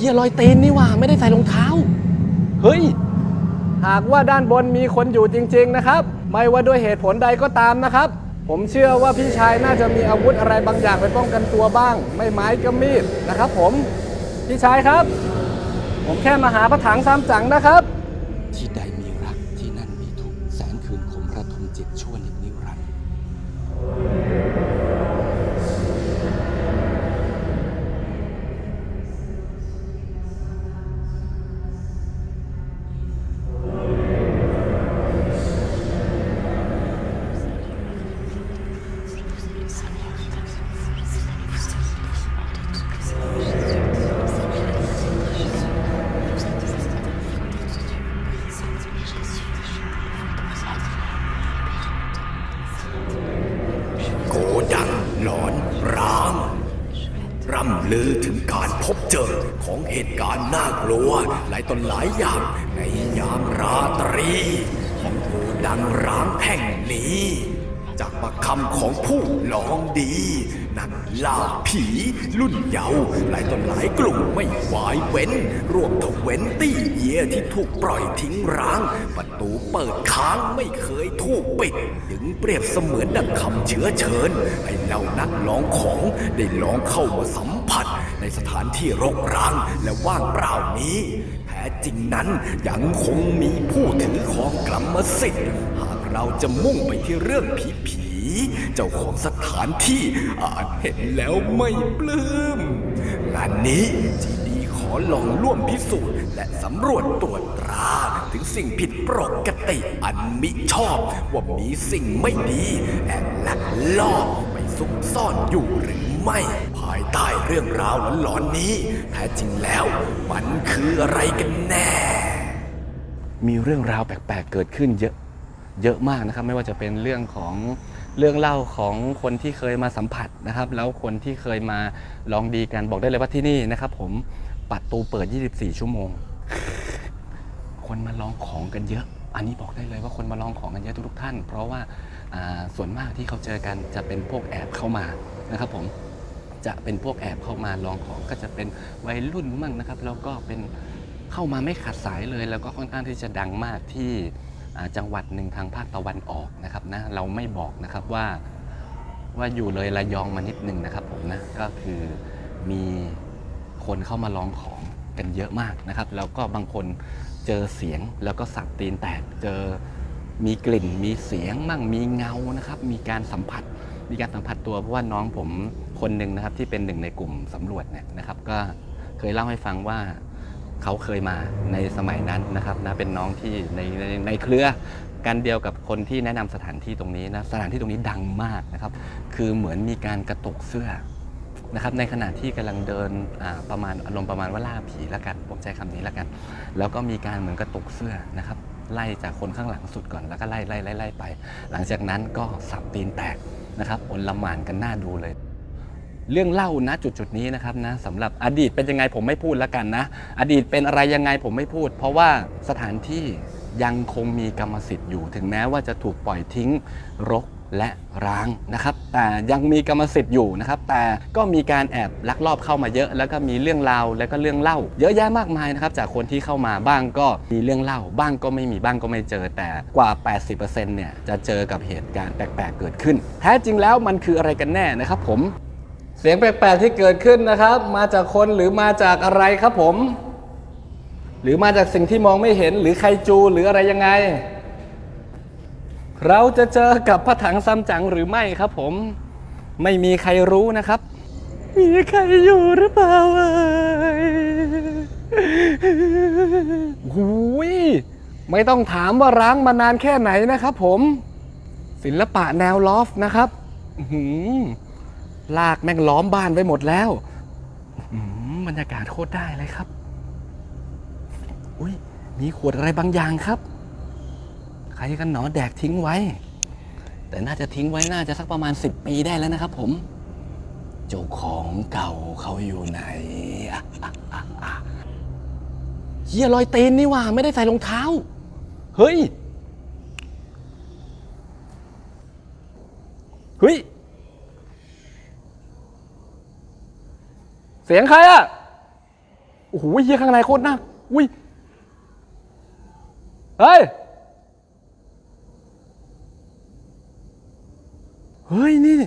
ฮียรอยตีนนี่ว่าไม่ได้ใส่รองเท้า เฮ้ย หากว่าด้านบนมีคนอยู่จริง ๆ นะครับ ไม่ว่าด้วยเหตุผลใดก็ตามนะครับ ผมเชื่อว่าพี่ชายน่าจะมีอาวุธอะไรบางอย่างไปป้องกันตัวบ้าง ไม่ไม้ก็มีดนะครับ ผม พี่ชายครับ ผมแค่มาหาพระถังซ้ำจังนะครับ ในยามราตรีของโกดังร้างแห่งนี้ จากประคำของผู้ลองดี นักล่าผีรุ่นเยาว์หลายตนหลายกลุ่มไม่หวายเว้น รวมทเว้นตี้เยียที่ถูกปล่อยทิ้งร้าง ประตูเปิดค้างไม่เคยถูกปิด ถึงเปรียบเสมือนดังคำเชื้อเชิญ ให้เหล่านักลองของได้ลองเข้ามาสัมผัส ในสถานที่รกร้างและว่างเปล่านี้ ท้จริงนั้นยังคงมีผู้ถือครองกรรมสิทธิ์ หากเราจะมุ่งไปที่เรื่องผีผีเจ้าของสถานที่อาจเห็นแล้วไม่ปลื้มงานนี้จีดีขอลองร่วมพิสูจน์ และสำรวจตรวจตรา ถึงสิ่งผิดปกติอันมิชอบ ว่ามีสิ่งไม่ดีแอบลักลอบไปซุกซ่อนอยู่หรือ ไม่ ภายใต้เรื่องราวหลอนๆนี้ แท้จริงแล้วมันคืออะไรกันแน่ มีเรื่องราวแปลกๆเกิดขึ้นเยอะเยอะมากนะครับ ไม่ว่าจะเป็นเรื่องของเรื่องเล่าของคนที่เคยมาสัมผัสนะครับ แล้วคนที่เคยมาลองดีกันบอกได้เลยว่าที่นี่นะครับ ผมปัดตูเปิด 24 ชั่วโมง คนมาลองของกันเยอะ อันนี้บอกได้เลยว่าคนมาลองของกันเยอะทุกๆท่าน เพราะว่าอ่าส่วนมากที่เขาเจอกันจะเป็นพวกแอบเข้ามานะครับผม จะเป็นพวกแอบเข้ามาลองของก็จะเป็นวัยรุ่นมั่งนะครับ แล้วก็เป็นเข้ามาไม่ขาดสายเลย แล้วก็ค่อนข้างที่จะดังมากที่จังหวัดหนึ่งทางภาคตะวันออกนะครับนะเราไม่บอกนะครับว่าว่าอยู่เลยระยองมานิดหนึ่งนะครับผมนะก็คือมีคนเข้ามาลองของกันเยอะมากนะครับ แล้วก็บางคนเจอเสียงแล้วก็สับตีนแตกเจอมีกลิ่นมีเสียงมั่งมีเงานะครับ มีการสัมผัส มีการสัมผัสตัวเพราะว่าน้องผมคนหนึ่งนะครับที่เป็นหนึ่งในกลุ่มสำรวจเนี่ยนะครับ ก็เคยเล่าให้ฟังว่าเขาเคยมาในสมัยนั้นนะครับนะเป็นน้องที่ในในในเครือกันเดียวกับคนที่แนะนำสถานที่ตรงนี้นะสถานที่ตรงนี้ดังมากนะครับ คือเหมือนมีการกระตุกเสื้อนะครับในขณะที่กำลังเดินประมาณอารมณ์ประมาณว่าล่าผีแล้วกันผมใช้คำนี้แล้วกัน แล้วก็มีการเหมือนกระตุกเสื้อนะครับไล่จากคนข้างหลังสุดก่อนแล้วก็ไล่ไล่ไล่ไล่ไป หลังจากนั้นก็สับตีนแตก นะครับอนละหมานกันน่าดูเลย เรื่องเล่านะจุดจุดๆนี้นะครับนะสำหรับอดีตเป็นยังไงผมไม่พูดแล้วกันนะ อดีตเป็นอะไรยังไงผมไม่พูด เพราะว่าสถานที่ยังคงมีกรรมสิทธิ์อยู่ ถึงแม้ว่าจะถูกปล่อยทิ้งรก และร้างนะครับ แต่ยังมีกรรมสิทธิ์อยู่นะครับ แต่ก็มีการแอบลักลอบเข้ามาเยอะ แล้วก็มีเรื่องราวแล้วก็เรื่องเล่า เยอะแยะมากมายนะครับ จากคนที่เข้ามาบ้างก็มีเรื่องเล่า บ้างก็ไม่มีบ้างก็ไม่เจอ แต่กว่า 80%เนี่ยจะเจอกับเหตุการณ์แปลกๆเกิดขึ้น แท้จริงแล้วมันคืออะไรกันแน่นะครับผม เสียงแปลกๆที่เกิดขึ้นนะครับ มาจากคนหรือมาจากอะไรครับผม หรือมาจากสิ่งที่มองไม่เห็นหรือใครจูหรืออะไรยังไง เราจะเจอกับพระถังซัมจั๋งหรือไม่ครับผม ไม่มีใครรู้นะครับ มีใครอยู่หรือเปล่าเอ่ยหูยไม่ต้องถามว่าร้างมานานแค่ไหนนะครับผม ศิลปะแนวลอฟต์นะครับอื้อหือลากแม่งล้อมบ้านไว้หมดแล้วอื้อหือบรรยากาศโคตรได้เลยครับ อุ้ยมีขวดอะไรบางอย่างครับใค รกันหนอแดกทิ้งไว้ แต่น่าจะทิ้งไว้น่าจะสักประมาณ 10 ปีได้แล้วนะครับผม เจ้าของเก่าเขาอยู่ไหนเฮียรอยตีนนี่ว่าไม่ได้ใส่รองเท้า เฮ้ย เฮ้ย เสียงใครอะ โอ้โหเฮียข้างในโคตรน่าอุ้ย เฮ้ย เฮ้ยนี่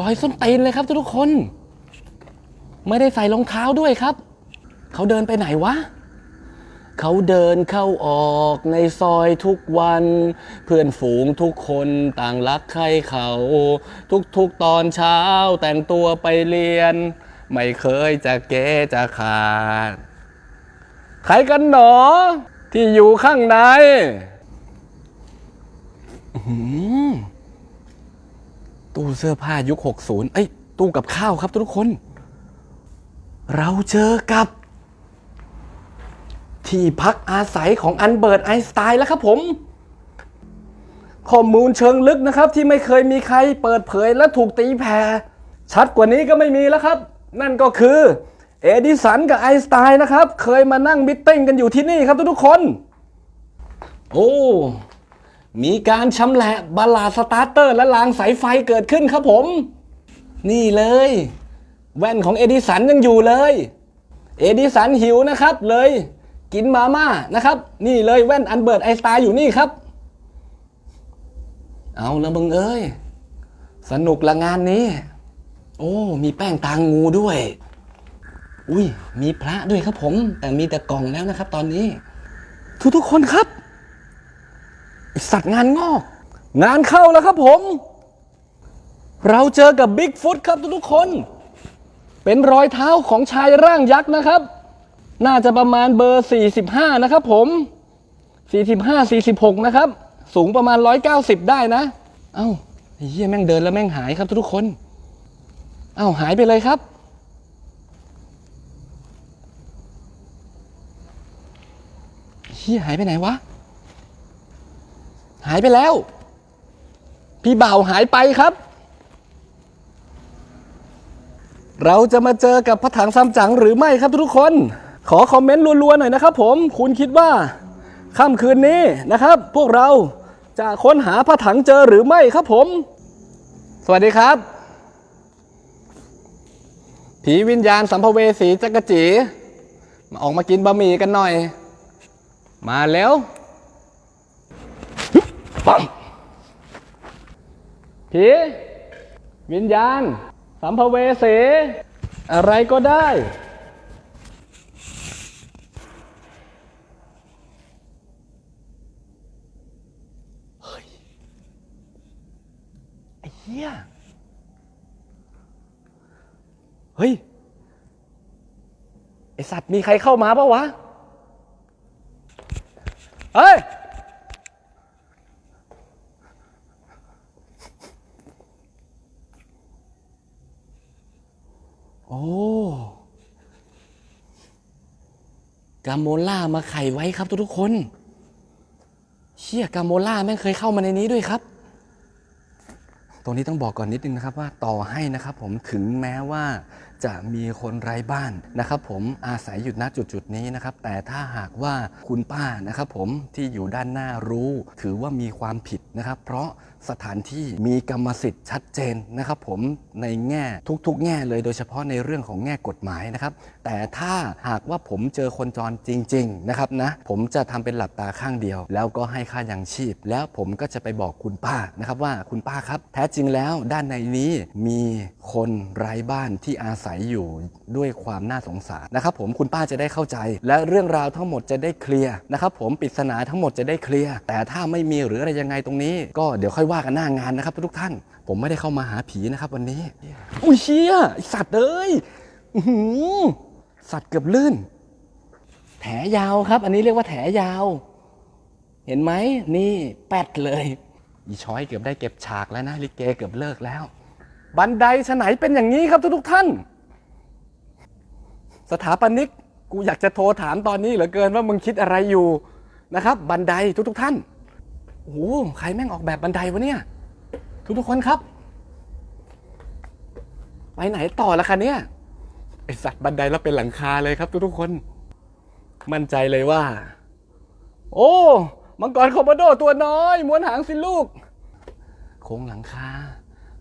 รอยส้นตีนเลยครับทุกคน ไม่ได้ใส่รองเท้าด้วยครับ เขาเดินไปไหนวะเขาเดินเข้าออกในซอยทุกวัน เพื่อนฝูงทุกคนต่างรักใครเขา ทุกๆตอนเช้าแต่งตัวไปเรียน ไม่เคยจะเก๊จะขาด ใครกันหนอ ที่อยู่ข้างใน ตู้เสื้อผ้ายุค 60 เอ้ย ตู้กับข้าวครับทุกคน เราเจอกับ ที่พักอาศัยของอันเบิร์ตไอน์สไตน์แล้วครับผม ข้อมูลเชิงลึกนะครับ ที่ไม่เคยมีใครเปิดเผยและถูกตีแผ่ชัดกว่านี้ก็ไม่มีแล้วครับ นั่นก็คือ เอดิสันกับไอน์สไตน์นะครับ เคยมานั่งมิทติ้งกันอยู่ที่นี่ครับทุกๆคน โอ้ มีการชำแหละบาลาสตาร์เตอร์และรางสายไฟเกิดขึ้นครับผม นี่เลย แว่นของเอดิสันยังอยู่เลย เอดิสันหิวนะครับเลย กินมาม่านะครับ นี่เลยแว่นอันเบิร์ตไอสไตน์อยู่นี่ครับ เอาละมึงเอ้ย สนุกละงานนี้ โอ้ มีแป้งตางงูด้วย อุ้ยมีพระด้วยครับผม แต่มีแต่กล่องแล้วนะครับ ตอนนี้ ทุกๆคนครับ ไอสัตว์งานงอก งานเข้าแล้วครับผม เราเจอกับบิ๊กฟุตครับทุกๆคน เป็นรอยเท้าของชายร่างยักษ์นะครับ น่าจะประมาณเบอร์ 45 นะครับผม 45 46 นะครับ สูงประมาณ 190 ได้นะ เอ้าไอ้เหี้ยแม่งเดินแล้วแม่งหายครับทุกๆคน เอ้าหายไปเลยครับเฮียหายไปไหนวะ หายไปแล้ว พี่บ่าวหายไปครับ เราจะมาเจอกับพระถังซัมจั๋งหรือไม่ครับทุกคน ขอคอมเมนต์รัวๆหน่อยนะครับผมคุณคิดว่าค่ำคืนนี้นะครับ พวกเราจะค้นหาพระถังเจอหรือไม่ครับผม สวัสดีครับ ผีวิญญาณสัมภเวสีจักรจีมาออกมากินบะหมี่กันหน่อย มาแล้ว ปังผีวิญญาณ สัมภเวสี อะไรก็ได้ เฮ้ย ไอ้เหี้ย เฮ้ย ไอสัตว์มีใครเข้ามาปะวะ เฮ้ย โอ้กาโมล่ามาไข่ไว้ครับทุกทุกคน เชี่ยกาโมล่าแม่งเคยเข้ามาในนี้ด้วยครับ ตรงนี้ต้องบอกก่อนนิดนึงนะครับว่าต่อให้นะครับผมถึงแม้ว่าจะมีคนไร้บ้านนะครับผมอาศัยอยู่ณจุดจุดๆนี้นะครับ แต่ถ้าหากว่าคุณป้านะครับผมที่อยู่ด้านหน้ารู้ ถือว่ามีความผิดนะครับ เพราะสถานที่มีกรรมสิทธิ์ชัดเจนนะครับ ผมในแง่ทุกๆ แง่เลยโดยเฉพาะในเรื่องของแง่กฎหมายนะครับ แต่ถ้าหากว่าผมเจอคนจรจริง ๆนะครับนะผมจะทำเป็นหลับตาข้างเดียว แล้วก็ให้ค่ายังชีพ แล้วผมก็จะไปบอกคุณป้านะครับว่าคุณป้าครับแท้จริงแล้วด้านในนี้มีคนไร้บ้านที่อาศัยอยู่ด้วยความน่าสงสารนะครับผมคุณป้าจะได้เข้าใจ และเรื่องราวทั้งหมดจะได้เคลียร์นะครับผมปริศนาทั้งหมดจะได้เคลียร์แต่ถ้าไม่มีหรืออะไรยังไงตรงนี้ ก็เดี๋ยวค่อยว่ากันหน้างานนะครับทุกท่าน ผมไม่ได้เข้ามาหาผีนะครับวันนี้อุ้ยเชี่ยไอสัตว์เอ้ยสัตว์เกือบลื่น แถยาวครับ อันนี้เรียกว่าแถยาว เห็นไหมนี่แปดเลย อีช้อยเกือบได้เก็บฉากแล้วนะลิเกเกือบเลิกแล้ว บันไดฉไหนเป็นอย่างนี้ครับทุกท่าน สถาปนิกกูอยากจะโทรถามตอนนี้เหลือเกินว่ามึงคิดอะไรอยู่นะครับ บันไดทุกๆท่านโอ้โหใครแม่งออกแบบบันไดวะเนี่ย ทุกๆคนครับไปไหนต่อละคะเนี่ยไอสัตว์บันไดแล้วเป็นหลังคาเลยครับ ทุกๆคน มั่นใจเลยว่า โอ้ มังกรคอมโบโดตัวน้อย ม้วนหางสิลูก โค้งหลังคา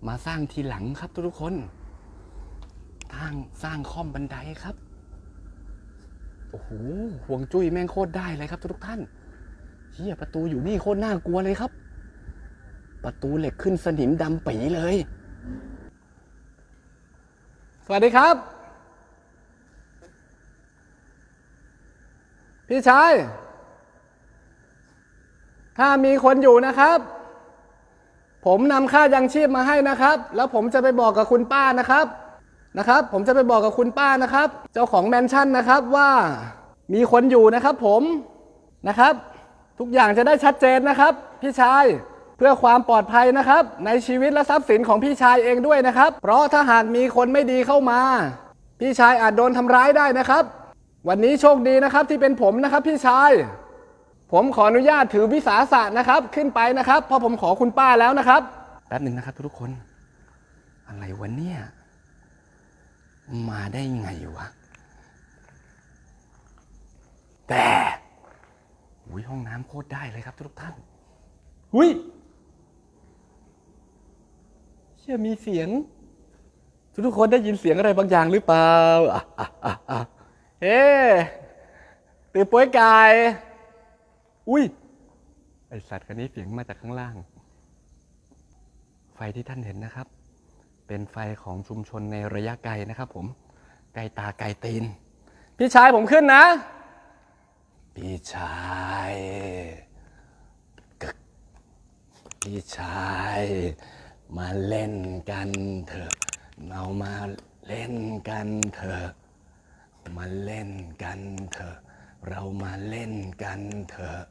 มาสร้างทีหลังครับทุกคนสร้างสร้างคอมบันไดครับ โอ้โหห่วงจุ้ยแม่งโคตรได้เลยครับทุกท่านเฮียประตูอยู่นี่โคตรน่ากลัวเลยครับ ประตูเหล็กขึ้นสนิมดำปีเลย สวัสดีครับ พี่ชาย ถ้ามีคนอยู่นะครับ ผมนำค่ายังชีพมาให้นะครับ แล้วผมจะไปบอกกับคุณป้านะครับนะครับ ผมจะไปบอกกับคุณป้านะครับ เจ้าของแมนชั่นนะครับว่ามีคนอยู่นะครับ ผมนะครับ ทุกอย่างจะได้ชัดเจนนะครับ พี่ชายเพื่อความปลอดภัยนะครับ ในชีวิตและทรัพย์สินของพี่ชายเองด้วยนะครับ เพราะถ้าหากมีคนไม่ดีเข้ามา พี่ชายอาจโดนทำร้ายได้นะครับ วันนี้โชคดีนะครับที่เป็นผมนะครับ พี่ชาย ผมขออนุญาตถือวิสาสะนะครับ ขึ้นไปนะครับเพราะผมขอคุณป้าแล้วนะครับแป๊บหนึ่งนะครับทุกคน อะไรวะเนี่ย มาได้ไงวะ แต่หุยห้องน้ำโคตรได้เลยครับทุกท่านหุยเชื่อมีเสียง ทุกๆคนได้ยินเสียงอะไรบางอย่างหรือเปล่าอะอะอะอะเฮ้ตื่นป่วยกาย อุ้ย ไอสัตว์คันนี้เสียงมาจากข้างล่าง ไฟที่ท่านเห็นนะครับ เป็นไฟของชุมชนในระยะไกลนะครับ ผม ไกลตาไกลตีน พี่ชายผมขึ้นนะ พี่ชายกึกพี่ชาย มาเล่นกันเถอะ เรามาเล่นกันเถอะ มาเล่นกันเถอะ เรามาเล่นกันเถอะ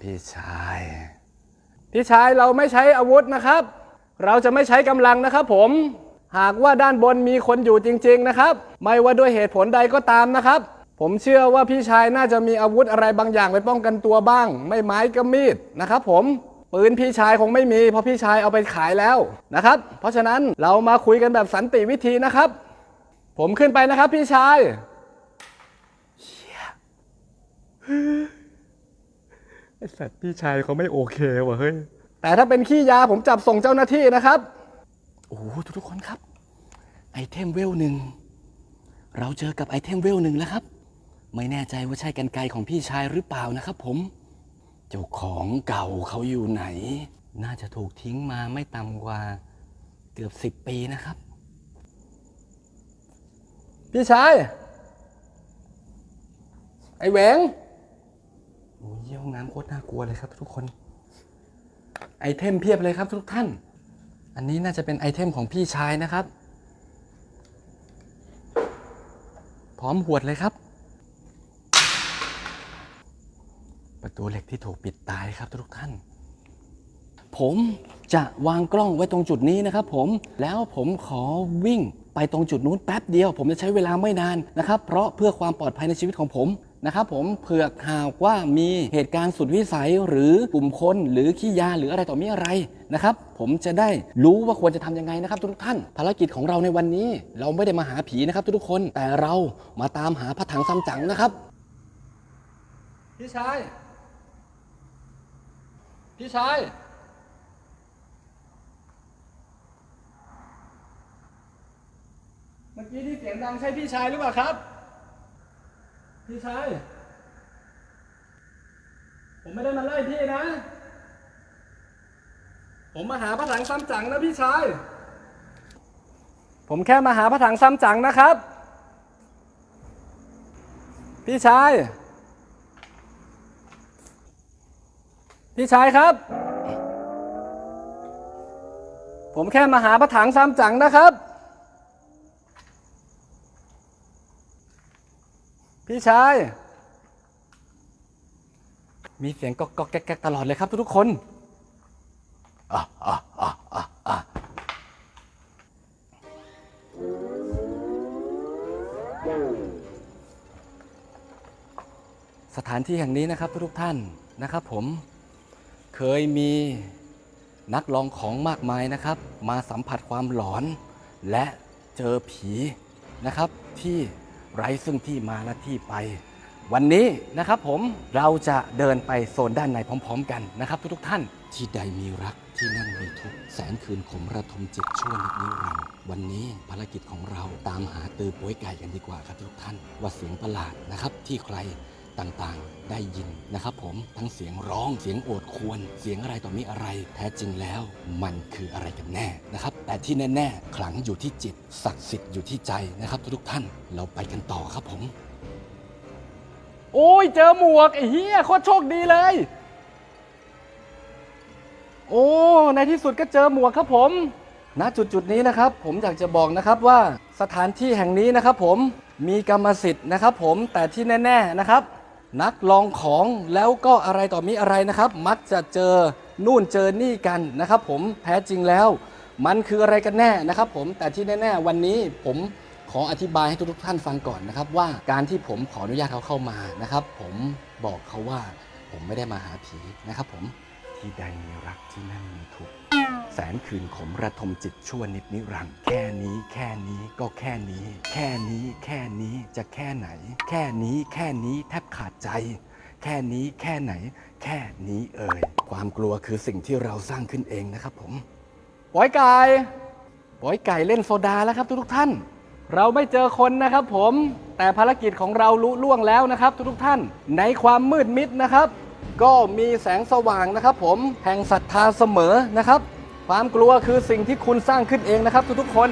พี่ชาย พี่ชายเราไม่ใช้อาวุธนะครับ เราจะไม่ใช้กำลังนะครับผม หากว่าด้านบนมีคนอยู่จริง ๆนะครับ ไม่ว่าด้วยเหตุผลใดก็ตามนะครับ ผมเชื่อว่าพี่ชายน่าจะมีอาวุธอะไรบางอย่างไปป้องกันตัวบ้าง ไม่ไม้ก็มีดนะครับ ผมปืนพี่ชายคงไม่มีเพราะพี่ชายเอาไปขายแล้วนะครับ เพราะฉะนั้นเรามาคุยกันแบบสันติวิธีนะครับ ผมขึ้นไปนะครับพี่ชายไอสัตว์พี่ชายเขาไม่โอเคว่ะเฮ้ย แต่ถ้าเป็นขี้ยาผมจับส่งเจ้าหน้าที่นะครับ โอ้โหทุกๆคนครับ ไอเทมเวลหนึ่ง เราเจอกับไอเทมเวลหนึ่งแล้วครับ ไม่แน่ใจว่าใช่กันไกรของพี่ชายหรือเปล่านะครับผม เจ้าของเก่าเขาอยู่ไหน น่าจะถูกทิ้งมาไม่ต่ำกว่าเกือบสิบปีนะครับ พี่ชาย ไอ้แหวงโอ้ยเยี่ยห้องน้ำโคตรน่ากลัวเลยครับทุกคน ไอเทมเพียบเลยครับทุกท่าน อันนี้น่าจะเป็นไอเทมของพี่ชายนะครับ พร้อมหวดเลยครับ ประตูเหล็กที่ถูกปิดตายครับทุกท่าน ผมจะวางกล้องไว้ตรงจุดนี้นะครับผม แล้วผมขอวิ่ง ไปตรงจุดนู้นแป๊บเดียว ผมจะใช้เวลาไม่นานนะครับเพราะเพื่อความปลอดภัยในชีวิตของผมนะครับผมเผื่อหากว่ามีเหตุการณ์สุดวิสัยหรือกลุ่มคนหรือขี้ยาหรืออะไรต่อมีอะไรนะครับผมจะได้รู้ว่าควรจะทำยังไงนะครับทุกท่าน ภารกิจของเราในวันนี้ เราไม่ได้มาหาผีนะครับทุกคนแต่เรามาตามหาพระถังซัมจั๋งนะครับ พี่ชาย พี่ชาย มื่อกี้ที่เสียงดังใช่พี่ชายหรือเปล่าครับ พี่ชาย ผมไม่ได้มาไล่พี่นะ ผมมาหาพระถังซ้ำจั๋งนะพี่ชาย ผมแค่มาหาพระถังซ้ำจั๋งนะครับ พี่ชาย พี่ชายครับ ผมแค่มาหาพระถังซ้ำจั๋งนะครับ พี่ชาย มีเสียงก๊อกก๊อกแก๊กแก๊กตลอดเลยครับทุกๆคนอะอะอะอะอะสถานที่แห่งนี้นะครับทุกท่านนะครับ ผมเคยมีนักลองของมากมายนะครับ มาสัมผัสความหลอน และเจอผีนะครับที่ ไร้ซึ่งที่มาและที่ไป วันนี้นะครับผมเราจะเดินไปโซนด้านในพร้อม ๆ กันนะครับทุกๆท่านที่ใดมีรักที่นั่นมีทุกแสนคืนขมระทมจิตชั่วนิดนิรันดร์วันนี้ภารกิจของเราตามหาตือป่วยไก่กันดีกว่าครับทุกท่าน ว่าเสียงประหลาดนะครับที่ใคร ต่างๆ ได้ยินนะครับผมทั้งเสียงร้องเสียงโอดครวรเสียงอะไรต่อมีอะไร แท้จริงแล้วมันคืออะไรกันแน่นะครับ แต่ที่แน่ๆขลังอยู่ที่จิตศักดิ์สิทธิ์อยู่ที่ใจนะครับทุกๆท่านเราไปกันต่อครับผม โอ้ยเจอหมวกไอ้เหี้ยโคตรโชคดีเลย โอ้ในที่สุดก็เจอหมวกครับผมณจุดจุดๆนี้นะครับผมอยากจะบอกนะครับว่าสถานที่แห่งนี้นะครับผมมีกรรมสิทธิ์นะครับผมแต่ที่แน่ ๆนะครับ นักลองของแล้วก็อะไรต่อมีอะไรนะครับ มักจะเจอนู่นเจอนี่กันนะครับ ผมแท้จริงแล้ว มันคืออะไรกันแน่นะครับ ผมแต่ที่แน่ๆวันนี้ผมขออธิบายให้ทุกๆท่านฟังก่อนนะครับ ว่าการที่ผมขออนุญาตเขาเข้ามานะครับ ผมบอกเขาว่าผมไม่ได้มาหาผีนะครับ ผม ที่ใดมีรักที่นั่นมีทุกข์แสนคืนขมระทมจิตชั่วนิดนิรันดร์แค่นี้แค่นี้ก็แค่นี้ แค่นี้แค่นี้จะแค่ไหน แค่นี้แค่นี้แทบขาดใจ แค่นี้แค่ไหน แค่นี้เอ่ยความกลัวคือสิ่งที่เราสร้างขึ้นเองนะครับผมปอยไก่ปอยไก่เล่นโซดาแล้วครับทุกๆท่าน เราไม่เจอคนนะครับผมแต่ภารกิจของเราลุล่วงแล้วนะครับทุกๆท่าน ในความมืดมิดนะครับ ก็มีแสงสว่างนะครับ ผมแห่งศรัทธาเสมอนะครับ ความกลัวคือสิ่งที่คุณสร้างขึ้นเองนะครับ ทุกๆคน